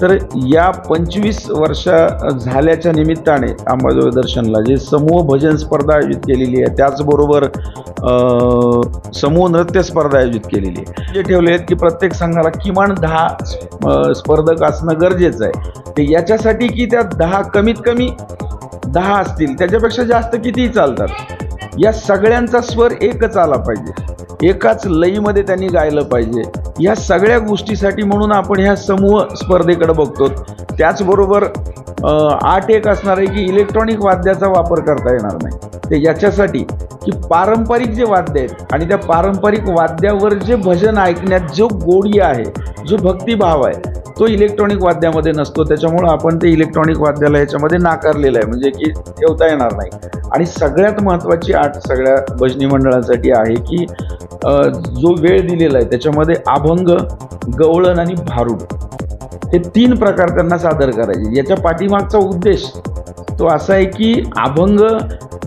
तर या पंचवीस वर्ष झाल्याच्या निमित्ताने अंबाजोगाई दर्शनला जे समूह भजन स्पर्धा आयोजित केलेली आहे त्याचबरोबर समूह नृत्य स्पर्धा आयोजित केलेली आहे. जे ठेवले आहेत की प्रत्येक संघाला किमान दहा स्पर्धक असणं गरजेचं आहे. ते याच्यासाठी की त्या दहा कमीत कमी दहा असतील त्याच्यापेक्षा जास्त कितीही चालतात या सगळ्यांचा स्वर एकच आला पाहिजे. एकाच लईमध्ये त्यांनी गायलं पाहिजे. या सगळ्या गोष्टीसाठी म्हणून आपण ह्या समूह स्पर्धेकडे बघतो. त्याचबरोबर आठ एक असणार आहे की इलेक्ट्रॉनिक वाद्याचा वापर करता येणार नाही. ते याच्यासाठी की पारंपरिक जे वाद्य आहेत आणि त्या पारंपरिक वाद्यावर जे भजन ऐकण्यात जो गोडी आहे जो भक्तिभाव आहे तो इलेक्ट्रॉनिक वाद्यामध्ये नसतो त्याच्यामुळं आपण ते इलेक्ट्रॉनिक वाद्याला याच्यामध्ये नाकारलेलं आहे. म्हणजे की ठेवता येणार नाही. आणि सगळ्यात महत्त्वाची आठ सगळ्या भजनी मंडळांसाठी आहे की जो वेळ दिलेला आहे त्याच्यामध्ये अभंग गवळण आणि भारूड. हे तीन प्रकार त्यांना सादर करायचे. याच्या पाठीमागचा उद्देश तो असा आहे की अभंग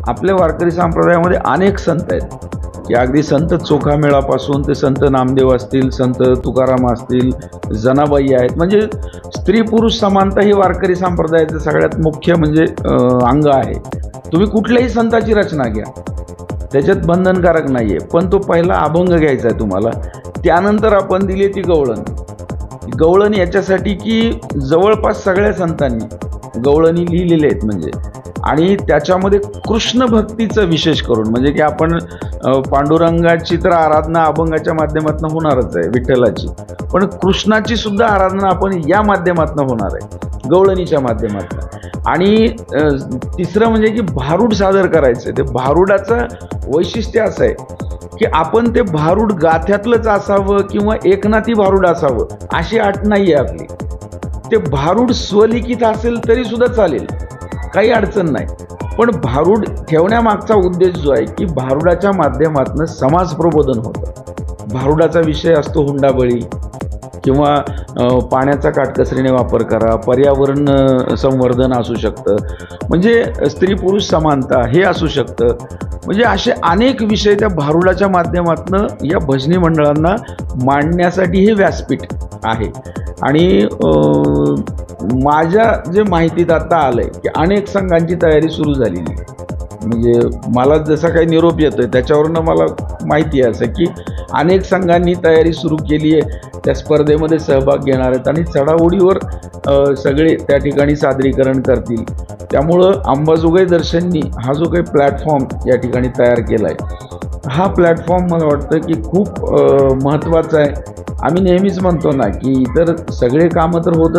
आपल्या वारकरी संप्रदायामध्ये अनेक संत आहेत. की अगदी संत चोखामेळापासून ते संत नामदेव असतील संत तुकाराम असतील जनाबाई आहेत. म्हणजे स्त्री पुरुष समानता ही वारकरी संप्रदायाचं सगळ्यात मुख्य म्हणजे अंग आहे. तुम्ही कुठल्याही संताची रचना घ्या. त्याच्यात बंधनकारक नाही आहे पण तो पहिला अभंग घ्यायचा आहे तुम्हाला. त्यानंतर आपण दिली ती गवळण. गवळण याच्यासाठी की जवळपास सगळ्या संतांनी गवळणी लिहिलेल्या आहेत म्हणजे. आणि त्याच्यामध्ये कृष्ण भक्तीचं विशेष करून म्हणजे की आपण पांडुरंगाची तर आराधना अभंगाच्या माध्यमातून होणारच आहे विठ्ठलाची. पण कृष्णाची सुद्धा आराधना आपण या माध्यमातून होणार आहे गवळणीच्या माध्यमातून. आणि तिसरं म्हणजे की भारूड सादर करायचं ते भारुडाचं वैशिष्ट्य असं आहे की आपण ते भारूड गाथ्यातलंच असावं किंवा एकनाथी भारूड असावं अशी अट नाही आहे आपली. ते भारूड स्वलिखित असेल तरी सुद्धा चालेल. काही अडचण नाही. पण भारूड ठेवण्यामागचा उद्देश जो आहे की भारुडाच्या माध्यमातून समाज प्रबोधन होतं. भारुडाचा विषय असतो हुंडाबळी किंवा पाण्याचा काटकसरीने वापर करा पर्यावरण संवर्धन असू शकतं. म्हणजे स्त्री पुरुष समानता हे असू शकतं. म्हणजे असे अनेक विषय त्या भारुडाच्या माध्यमातून या भजनी मंडळांना मांडण्यासाठी हे व्यासपीठ आहे. आणि माझ्या जे माहितीत आता आलं आहे की अनेक संघांची तयारी सुरू झालेली आहे. म्हणजे मला जसा काही निरोप येतोय त्याच्यावरनं मला माहिती आहे असं की अनेक संघांनी तयारी सुरू केली आहे. त्या स्पर्धेमध्ये सहभाग घेणार आहेत आणि चढाओढीवर सगळे त्या ठिकाणी सादरीकरण करतील. त्यामुळं अंबाजोगाई दर्शननी हा जो काही प्लॅटफॉर्म या ठिकाणी तयार केला आहे हा प्लॅटफॉर्म मला वाटतं की खूप महत्त्वाचा आहे. आम्ही नेहमीच म्हणतो ना की इतर सगळे कामं तर होत